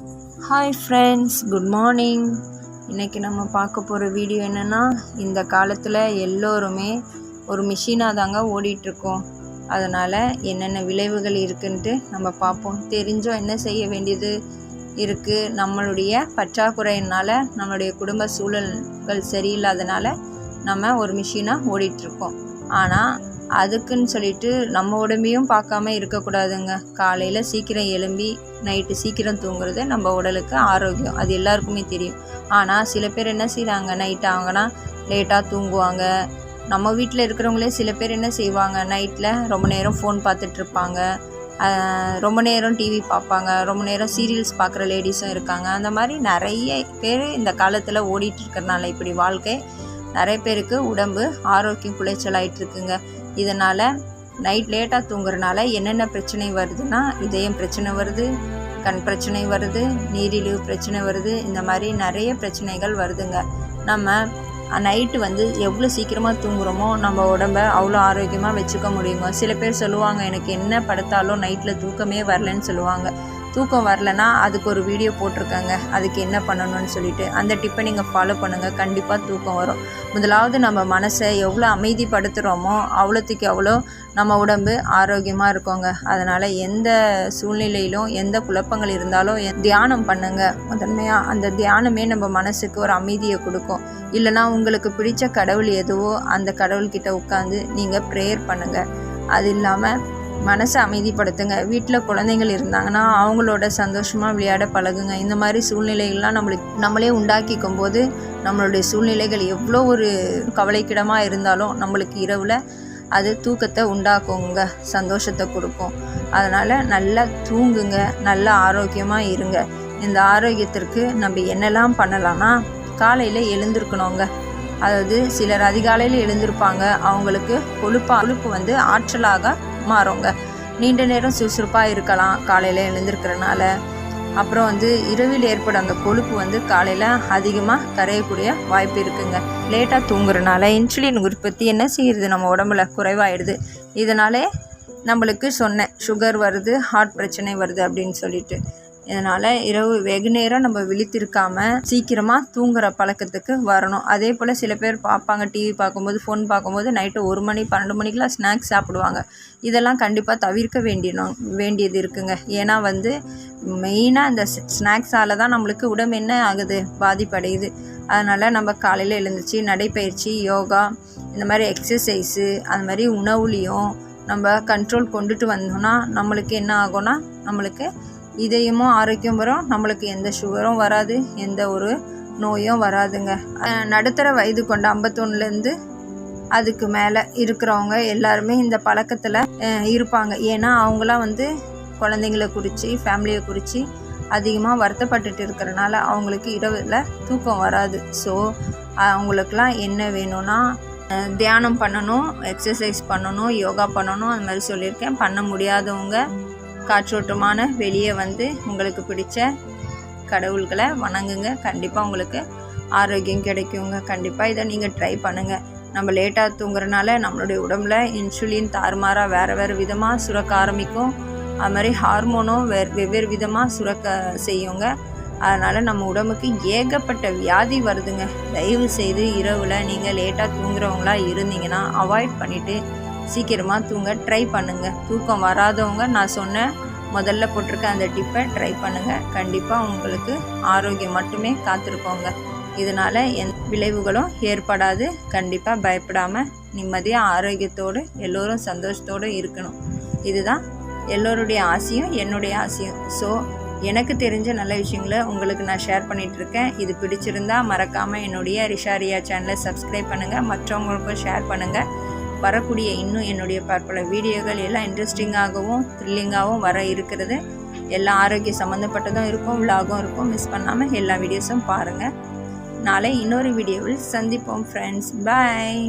Hi friends good morning இன்றைக்கி நம்ம பார்க்க போகிற வீடியோ என்னென்னா இந்த காலத்தில் எல்லோருமே ஒரு மிஷினாக தாங்க ஓடிட்டுருக்கோம். அதனால் என்னென்ன விளைவுகள் இருக்குன்ட்டு நம்ம பார்ப்போம். தெரிஞ்சோம் என்ன செய்ய வேண்டியது இருக்குது நம்மளுடைய பற்றாக்குறையினால் நம்மளுடைய குடும்ப சூழல்கள் சரியில்லாதனால நம்ம ஒரு மிஷினாக ஓடிட்டுருக்கோம். ஆனால் அதுக்குன்னு சொல்லிட்டு நம்ம உடம்பையும் பார்க்காம இருக்கக்கூடாதுங்க. காலையில் சீக்கிரம் எழும்பி நைட்டு சீக்கிரம் தூங்குறது நம்ம உடலுக்கு ஆரோக்கியம். அது எல்லாருக்குமே தெரியும். ஆனால் சில பேர் என்ன செய்கிறாங்க நைட் ஆகுனா லேட்டாக தூங்குவாங்க. நம்ம வீட்டில் இருக்கிறவங்களே சில பேர் என்ன செய்வாங்க நைட்டில் ரொம்ப நேரம் ஃபோன் பார்த்துட்ருப்பாங்க ரொம்ப நேரம் டிவி பார்ப்பாங்க. ரொம்ப நேரம் சீரியல்ஸ் பார்க்குற லேடிஸும் இருக்காங்க. அந்த மாதிரி நிறைய பேர் இந்த காலத்தில் ஓடிட்டு இருக்கிறனால இப்படி வாழ்க்கை நிறைய பேருக்கு உடம்பு ஆரோக்கியம் குலைச்சலாயிட்டு இருக்குங்க. இதனால் நைட் லேட்டாக தூங்குறனால என்னென்ன பிரச்சனை வருதுன்னா இதயம் பிரச்சனை வருது கண் பிரச்சனை வருது நீரிழிவு பிரச்சனை வருது இந்த மாதிரி நிறைய பிரச்சனைகள் வருதுங்க. நம்ம நைட்டு வந்து எவ்வளோ சீக்கிரமாக தூங்குறோமோ நம்ம உடம்ப அவ்வளோ ஆரோக்கியமாக வச்சுக்க முடியுங்க. சில பேர் சொல்லுவாங்க எனக்கு என்ன படுத்தாலும் நைட்டில் தூக்கமே வரலன்னு சொல்லுவாங்க. தூக்கம் வரலனா அதுக்கு ஒரு வீடியோ போட்டிருக்காங்க. அதுக்கு என்ன பண்ணணும்னு சொல்லிட்டு அந்த டிப்பை நீங்கள் ஃபாலோ பண்ணுங்கள் கண்டிப்பாக தூக்கம் வரும். முதலாவது நம்ம மனசை எவ்வளோ அமைதிப்படுத்துகிறோமோ அவ்வளோத்துக்கு அவ்வளோ நம்ம உடம்பு ஆரோக்கியமாக இருக்கோங்க. அதனால் எந்த சூழ்நிலையிலும் எந்த குழப்பங்கள் இருந்தாலும் தியானம் பண்ணுங்க. முதன்மையாக அந்த தியானமே நம்ம மனசுக்கு ஒரு அமைதியை கொடுக்கும். இல்லைனா உங்களுக்கு பிடிச்ச கடவுள் எதுவோ அந்த கடவுள்கிட்ட உட்காந்து நீங்கள் ப்ரேயர் பண்ணுங்கள் அது இல்லாமல் மனசை அமைதிப்படுத்துங்க. வீட்டில் குழந்தைங்கள் இருந்தாங்கன்னா அவங்களோட சந்தோஷமாக விளையாட பழகுங்க. இந்த மாதிரி சூழ்நிலைகள்லாம் நம்மளுக்கு நம்மளே உண்டாக்கிக்கும் போது நம்மளுடைய சூழ்நிலைகள் எவ்வளோ ஒரு கவலைக்கிடமாக இருந்தாலும் நம்மளுக்கு இரவில் அது தூக்கத்தை உண்டாக்குங்க. சந்தோஷத்தை கொடுக்கும். அதனால் நல்லா தூங்குங்க. நல்லா ஆரோக்கியமாக இருங்க. இந்த ஆரோக்கியத்திற்கு நம்ம என்னெல்லாம் பண்ணலாம்னா காலையில் எழுந்திருக்கணுங்க. அதாவது சிலர் அதிகாலையில் எழுந்திருப்பாங்க. அவங்களுக்கு கொழுப்பா கொழுப்பு வந்து ஆற்றலாக மாறுங்க. நீண்ட நேரம் சுறுசுறுப்பாக இருக்கலாம் காலையில் எழுந்திருக்கிறனால. அப்புறம் வந்து இரவில் ஏற்படும் அந்த கொழுப்பு வந்து காலையில் அதிகமாக கரையக்கூடிய வாய்ப்பு இருக்குங்க. லேட்டாக தூங்குறனால இன்சுலின் உற்பத்தி என்ன செய்யுது? நம்ம உடம்புல குறைவாயிடுது. இதனாலே நம்மளுக்கு சொன்னேன் சுகர் வருது ஹார்ட் பிரச்சனை வருது அப்படின்னு சொல்லிட்டு. இதனால் இரவு வெகு நேரம் நம்ம விழித்திருக்காமல் சீக்கிரமாக தூங்குற பழக்கத்துக்கு வரணும். அதே போல் சில பேர் பார்ப்பாங்க டிவி பார்க்கும்போது ஃபோன் பார்க்கும்போது நைட்டு ஒரு மணி பன்னெண்டு மணிக்கெலாம் ஸ்நாக்ஸ் சாப்பிடுவாங்க. இதெல்லாம் கண்டிப்பாக தவிர்க்க வேண்டியணும் வேண்டியது இருக்குங்க. ஏன்னா வந்து மெயினாக இந்த ஸ்நாக்ஸால் தான் நம்மளுக்கு உடம்பு என்ன ஆகுது? பாதிப்படையுது. அதனால் நம்ம காலையில் எழுந்துச்சு நடைப்பயிற்சி யோகா இந்த மாதிரி எக்ஸசைஸு அந்த மாதிரி உணவுலேயும் நம்ம கண்ட்ரோல் கொண்டுட்டு வந்தோம்னா நம்மளுக்கு என்ன ஆகும்னா நம்மளுக்கு இதயமும் ஆரோக்கியம் வரும். நம்மளுக்கு எந்த சுகரும் வராது. எந்த ஒரு நோயும் வராதுங்க. நடுத்தர வயது கொண்ட ஐம்பத்தொன்னுலேருந்து அதுக்கு மேலே இருக்கிறவங்க எல்லாருமே இந்த பழக்கத்தில் இருப்பாங்க. ஏன்னா அவங்களாம் வந்து குழந்தைங்கள குறித்து ஃபேமிலியை குறித்து அதிகமாக வருத்தப்பட்டுட்டு இருக்கிறனால அவங்களுக்கு இரவில் தூக்கம் வராது. ஸோ அவங்களுக்கெல்லாம் என்ன வேணும்னா தியானம் பண்ணணும் எக்ஸசைஸ் பண்ணணும் யோகா பண்ணணும் அந்த மாதிரி சொல்லியிருக்கேன். பண்ண முடியாதவங்க காற்றோட்டமான வெளியே வந்து உங்களுக்கு பிடிச்ச கடவுள்களை வணங்குங்க. கண்டிப்பாக உங்களுக்கு ஆரோக்கியம் கிடைக்குங்க. கண்டிப்பாக இதை நீங்கள் ட்ரை பண்ணுங்கள் நம்ம லேட்டாக தூங்குறனால நம்மளுடைய உடம்புல இன்சுலின் தாறுமாறாக வேறு வேறு விதமாக சுரக்க ஆரம்பிக்கும். அது மாதிரி ஹார்மோனும் வேறு வெவ்வேறு விதமாக சுரக்க செய்யுங்க. அதனால் நம்ம உடம்புக்கு ஏகப்பட்ட வியாதி வருதுங்க. தயவு செய்து இரவில் நீங்கள் லேட்டாக தூங்குறவங்களாக இருந்தீங்கன்னா அவாய்ட் பண்ணிவிட்டு சீக்கிரமாக தூங்க ட்ரை பண்ணுங்கள் தூக்கம் வராதவங்க நான் சொன்ன முதல்ல போட்டிருக்க அந்த டிப்பை ட்ரை பண்ணுங்கள் கண்டிப்பாக உங்களுக்கு ஆரோக்கியம் மட்டுமே காத்திருக்கோங்க. இதனால் எந் விளைவுகளும் ஏற்படாது. கண்டிப்பாக பயப்படாமல் நிம்மதியாக ஆரோக்கியத்தோடு எல்லோரும் சந்தோஷத்தோடு இருக்கணும். இதுதான் எல்லோருடைய ஆசையும் என்னுடைய ஆசையும். ஸோ எனக்கு தெரிஞ்ச நல்ல விஷயங்களை உங்களுக்கு நான் ஷேர் பண்ணிகிட்ருக்கேன் இது பிடிச்சிருந்தா மறக்காமல் என்னுடைய ரிஷாரியா சேனலை சப்ஸ்கிரைப் பண்ணுங்கள் மற்றவங்களுக்கும் ஷேர் பண்ணுங்கள் வரக்கூடிய இன்னும் என்னுடைய பற்பல வீடியோகள் எல்லாம் இன்ட்ரெஸ்டிங்காகவும் த்ரில்லிங்காகவும் வர இருக்கிறது. எல்லாம் ஆரோக்கிய சம்மந்தப்பட்டதும் இருக்கும் விலாகும் இருக்கும். மிஸ் பண்ணாமல் எல்லா வீடியோஸும் பாருங்கள் நாளை இன்னொரு வீடியோவில் சந்திப்போம் ஃப்ரெண்ட்ஸ் பாய்